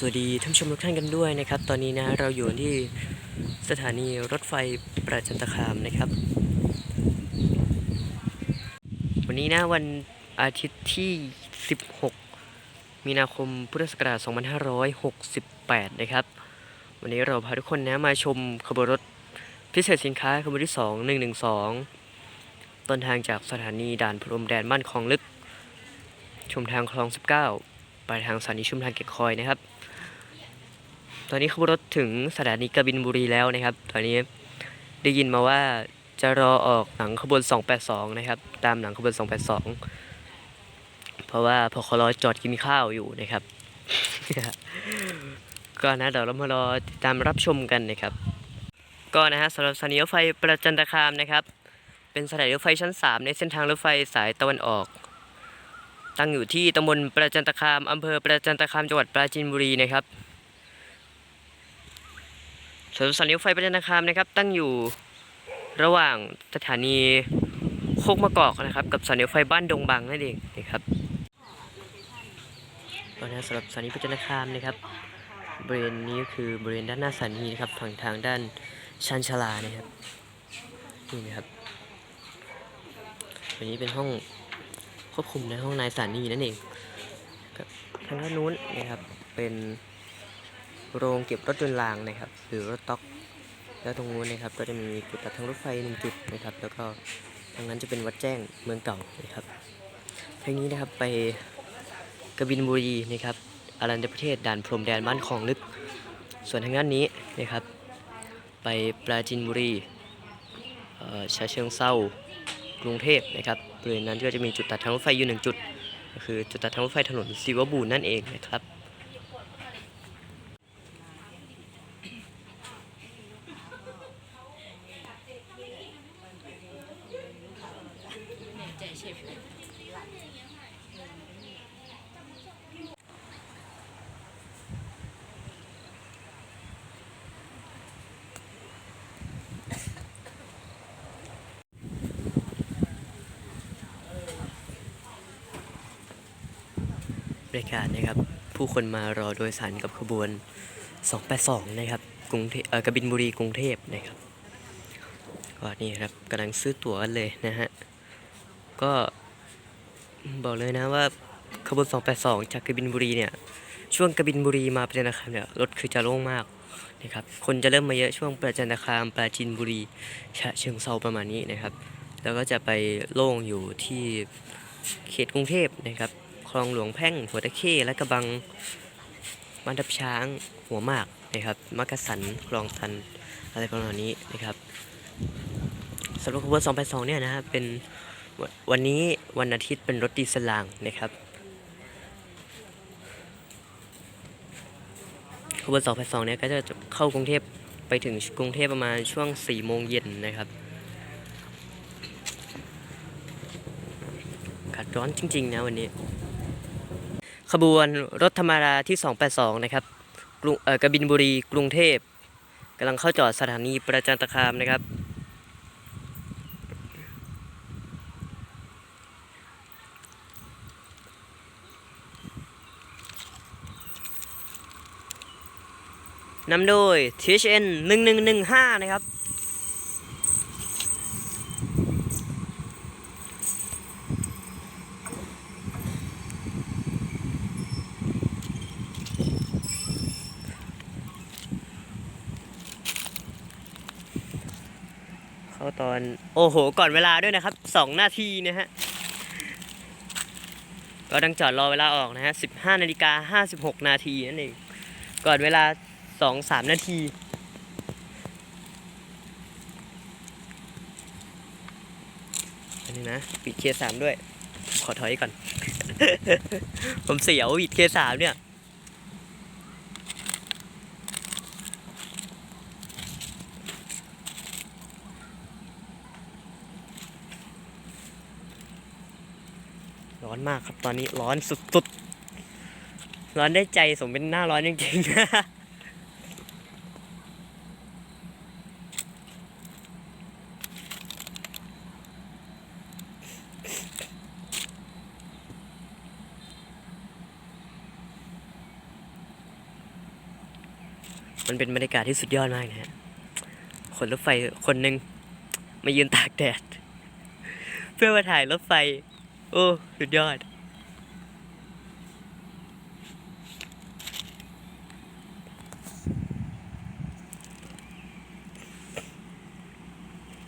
สวัสดีท่านผู้ชมทุกท่านกันด้วยนะครับ ตอนนี้นะเราอยู่ที่สถานีรถไฟประจันตคามนะครับ วันนี้นะวันอาทิตย์ที่ 16 มีนาคมพุทธศักราช 2568 นะครับ วันนี้เราพาทุกคนนะมาชมขบวนรถพิเศษสินค้าขบวนที่ 2 112 ต้นทางจากสถานีด่านพรมแดนบ้านคลองลึก ชมทางคลอง 19ไปทางสถานีชุมทางเก็บคอยนะครับ ตอนนี้ขบวนรถถึงสถานีกบินบุรีแล้วนะครับ ตอนนี้ได้ยินมาว่าจะรอออกหลังขบวน 282 นะครับ ตามหลังขบวน 282 เพราะว่าพอคลอจอดกินข้าวอยู่นะครับ ก็นะเดี๋ยวเรามารอติดตามรับชมกันนะครับ ก็นะฮะสำหรับสถานีรถไฟประจันตคามนะครับ เป็นสถานีรถไฟชั้น 3 ในเส้นทางรถไฟสายตะวันออก ตั้งอยู่ที่ตำบลประจันตคามอำเภอประจันตคามจังหวัดปราจีนบุรีนะครับ สวนสถานีรถไฟประจันตคามนะครับ ตั้งอยู่ระหว่างสถานีโคกมะกอกนะครับ กับสถานีรถไฟบ้านดงบังนั่นเองนะครับตอนนี้สำหรับสถานีประจันตคามนะครับบริเวณนี้ก็คือบริเวณด้านหน้าสถานีนะครับฝั่งทางด้านชานชาลานะครับนี่นะครับอันนี้เป็นห้องควบคุมในห้องนายสถานีนั่นเองทางด้านนู้นนะครับเป็น โรงเก็บรถยนต์รางนะครับ หรือรถต๊อก แล้วตรงนู้นนะครับ ก็จะมีจุดตัดทางรถไฟหนึ่งจุดนะครับ แล้วก็ทางนั้นจะเป็นวัดแจ้งเมืองเก่านะครับทางนี้นะครับไปกบินบุรีนะครับอารัญประเทศด่านพรมแดนบ้านคลองลึก ส่วนทางด้านนี้นะครับ ไปปราจีนบุรีชาเชิงเซากรุงเทพนะครับบริเวณนั้นก็จะมีจุดตัดทางรถไฟอยู่หนึ่งจุด ก็คือจุดตัดทางรถไฟถนนศิวบูรณ์นั่นเองนะครับ รรยากาศนะครับ ผู้คนมารอโดยสารกับขบวน 282 นะครับกรุงเทพเอ่อกบินบุรีกรุงเทพนะครับก็นี่ครับกำลังซื้อตั๋วกันเลยนะฮะ ก็บอกเลยนะว่าขบวน 282 จากกบินบุรีเนี่ย ช่วงกบินบุรีมาประจันตคามเนี่ยรถคือจะโล่งมากนะครับ คนจะเริ่มมาเยอะช่วงประจันตคามปราจีนบุรีฉะเชิงเซาประมาณนี้นะครับ แล้วก็จะไปโล่งอยู่ที่เขตกรุงเทพนะครับ ลองหลวงแพ่ง หัวตะเข้และกระบังบ้านทับช้าง หัวมากนะครับมักกะสันคลองตันอะไรประมาณนี้นะครับสำหรับขบวน282เนี่ยนะฮะเป็นวันนี้วันอาทิตย์เป็นรถดีเซลรางนะครับขบวน282เนี่ยก็จะเข้ากรุงเทพไปถึงกรุงเทพประมาณช่วง4โมงเย็นนะครับอากาศร้อนจริง ๆ นะวันนี้ ขบวนรถธรรมดาที่ 282 นะครับกรุงเอ่อกบินบุรี กรุงเทพกำลังเข้าจอดสถานีประจันตคามนะครับ นำโดย THN 1115 นะครับาตอนโอ้โหก่อนเวลาด้วยนะครับสองนาทีนะฮะก็ต้องจอดรอเวลาออกนะฮะสิบห้านาฬิกาห้าสิบหกนาทีนั่นเองก่อนเวลาสองสามนาทีอันนี้นะปิดเคสามด้วย ขอถอยก่อน ผมเสียวปิดเคสามเนี่ย ร้อนมากครับตอนนี้ร้อนสุดๆ ร้อนได้ใจสมเป็นหน้าร้อนจริงๆมันเป็นบรรยากาศที่สุดยอดมากนะฮะ คนรถไฟคนหนึ่งมายืนตากแดด เพื่อมาถ่ายรถไฟ โอ้สุดยอด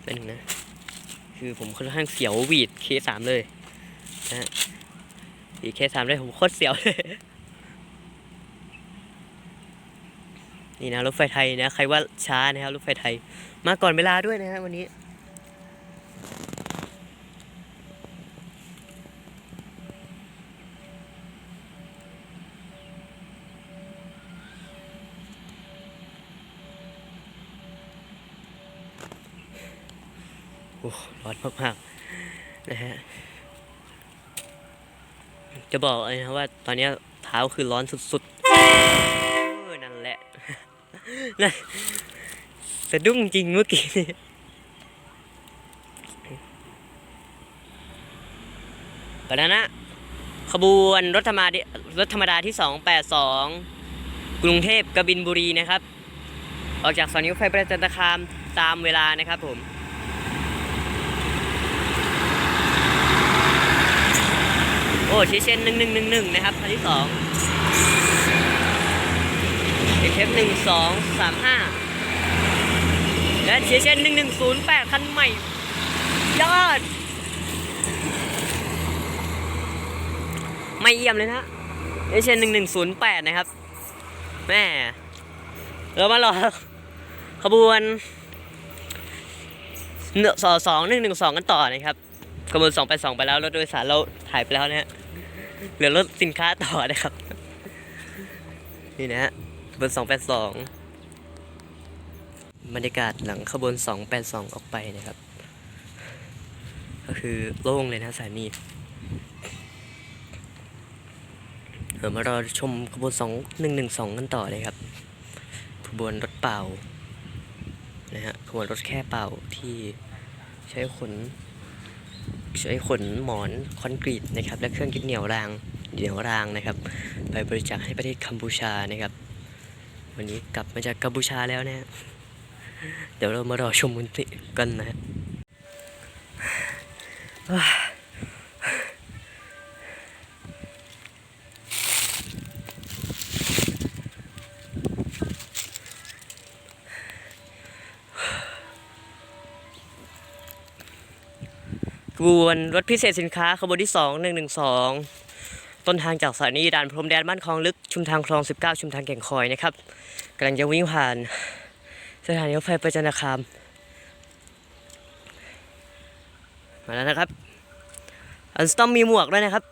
เป็นงนะ คือผมค่อนข้างเสียววีดเคสามเลยนะฮะวีดเคสามเลยผมโคตรเสียวเลย นี่นะรถไฟไทยนะ ใครว่าช้านะครับรถไฟไทย มาก่อนเวลาด้วยนะฮะวันนี้ โอ้ร้อนมากๆนะฮะ จะบอกเลยนะว่าตอนนี้เท้าคือร้อนสุดๆนั่นแหละนั่นสะดุ้งจริงเมื่อกี้นี่ก่อนนานะ ขบวนรถธรรมดารถธรรมดาที่ 282 กรุงเทพกบินบุรีนะครับ ออกจากสถานีรถไฟประจันตคามตามเวลานะครับผม โอ้ ชิเชนหนึ่งหนึ่งหนึ่งหนึ่งนะครับคันที่สองเอฟหนึ่งสองสามห้าและชิเชนหนึ่งหนึ่งศูนย์แปดคันใหม่ ยอด ไม่เยี่ยมเลยนะเอเชนหนึ่งหนึ่งศูนย์แปดนะครับ แม่เรามารอขบวนเนื้อสอสองหนึ่งหนึ่งสองกันต่อนะครับขบวนสองไปสองไปแล้วรถโดยสารเราถ่ายไปแล้วนะฮะ เหลือรถสินค้าต่อนะครับ นี่นะฮะขบวนสองแปดสองบรรยากาศหลังขบวนสองแปดสองออกไปนะครับ ก็คือโล่งเลยนะสถานีเดี๋ยวมารอชมขบวนสองหนึ่งหนึ่งสองกันต่อเลยครับ ขบวนรถเป่านะฮะขบวนรถแค่เป่าที่ใช้ขน ช่วยขนหมอนคอนกรีตนะครับและเครื่องยึดเหนี่ยวรางเหนี่ยวรางนะครับ ไปบริจาคให้ประเทศกัมพูชานะครับ วันนี้กลับมาจากกัมพูชาแล้วนะฮะเดี๋ยวเรามารอชมกันติกันนะฮะ ขบวนรถพิเศษสินค้าขบวนที่สองหนึ่งหนึ่งสองต้นทางจากสถานีด่านพรมแดนบ้านคลองลึกชุมทางคลอง 19 ชุมทางแก่งคอยนะครับกำลังจะวิ่งผ่าน สถานีรถไฟประจันตคามมาแล้วนะครับ อันสตอมมีหมวกด้วยนะครับ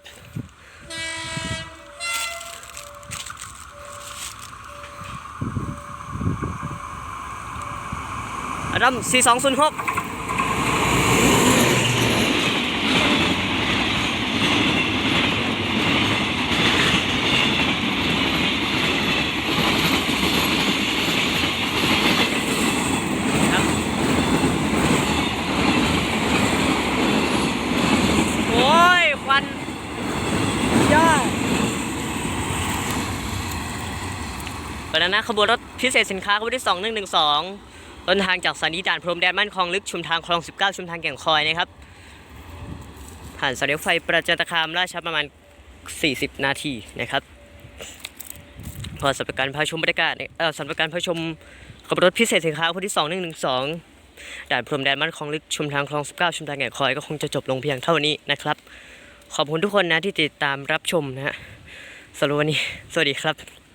อดัม4206 ครับ โอ้ย ควันยอด เปิดแล้วนะขบวนรถพิเศษสินค้าขบวนที่ 2112ต้นทางจากสถานีด่านพรมแดนบ้านคลองลึกชุมทางคลอง 19 ชุมทางแก่งคอยนะครับ ผ่านสายไฟประจันตคามราชประมาณ 40 นาทีนะครับ พอสำหรับการพาชมบรรยากาศเนี่ออสำหรับการพาชมขบวนรถพิเศษสินค้าคนที่ 2112ด่านพรมแดนบ้านคลองลึกชุมทางคลอง 19 ชุมทางแก่งคอยก็คงจะจบลงเพียงเท่านี้นะครับ ขอบคุณทุกคนนะที่ติดตามรับชมนะฮะสำหรับวันนี้ สวัสดีครับ